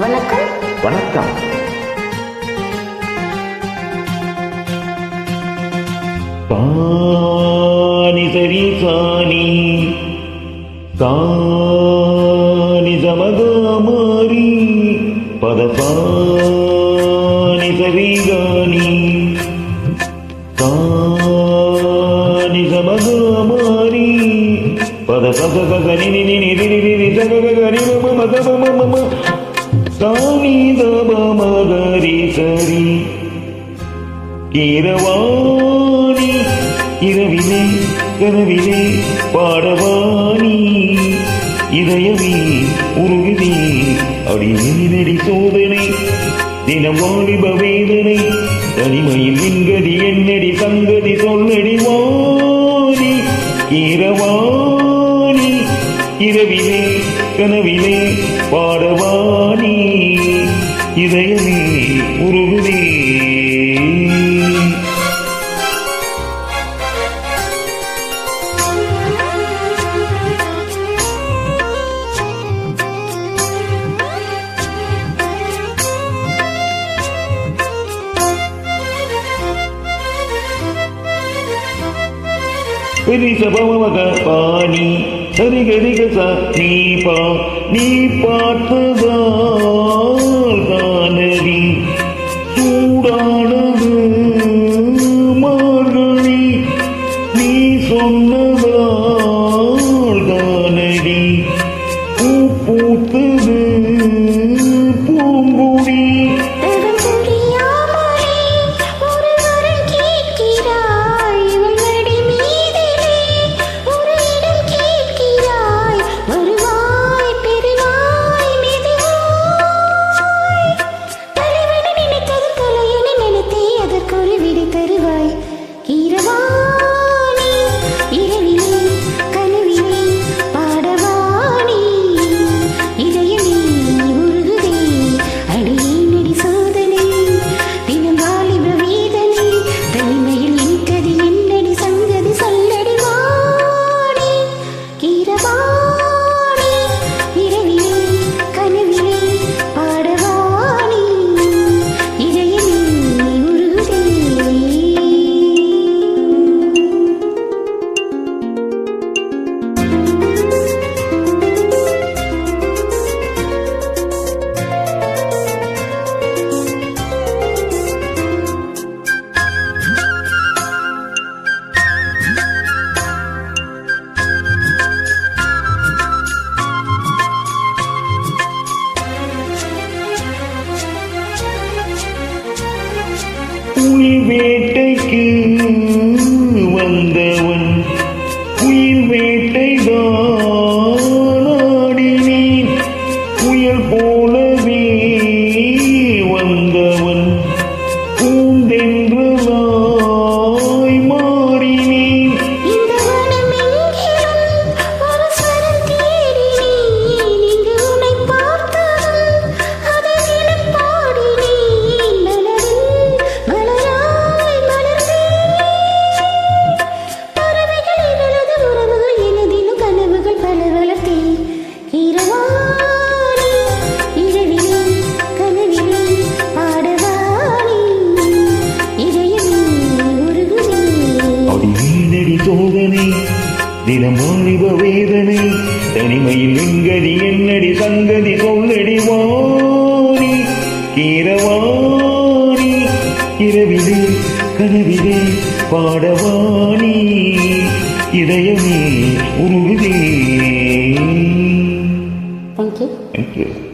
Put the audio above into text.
வணக்கம். வணக்கம். பாணி சரி சாணி சாணி சமகாமாரி பதபானி சரி காணி. சாணி சமகாமாரி பத சக சக நினி நினி நினி நினி சக சக மம மக மம மம சாணி தப மகரி சரி கீரவாணி இரவிலே கனவிலே பாடவாணி. இதயமே உருகுதே அடிநடி சோதனை. தினம் வாலிப வேதனை தனிமையில் நின்கதி என்னடி சங்கதி சொல்லடி வாணி. இரவாணி இரவிலே கனவிலே பாடவாணி இதயமே உருகுதே. ரிசபமக பாணி சரிகரிக ச நீ பா நீ பார்த்ததால் தானடி சூடா வேட்டைக்கு தினம் வாலிப வேதனை தனிமையில் எங்கடி என்னடி சங்கதி சொல்லடி வாணி கீரவாணி இரவிலே கனவிலே பாடவாணி இதயமே உருகுதே Thank you. Thank you.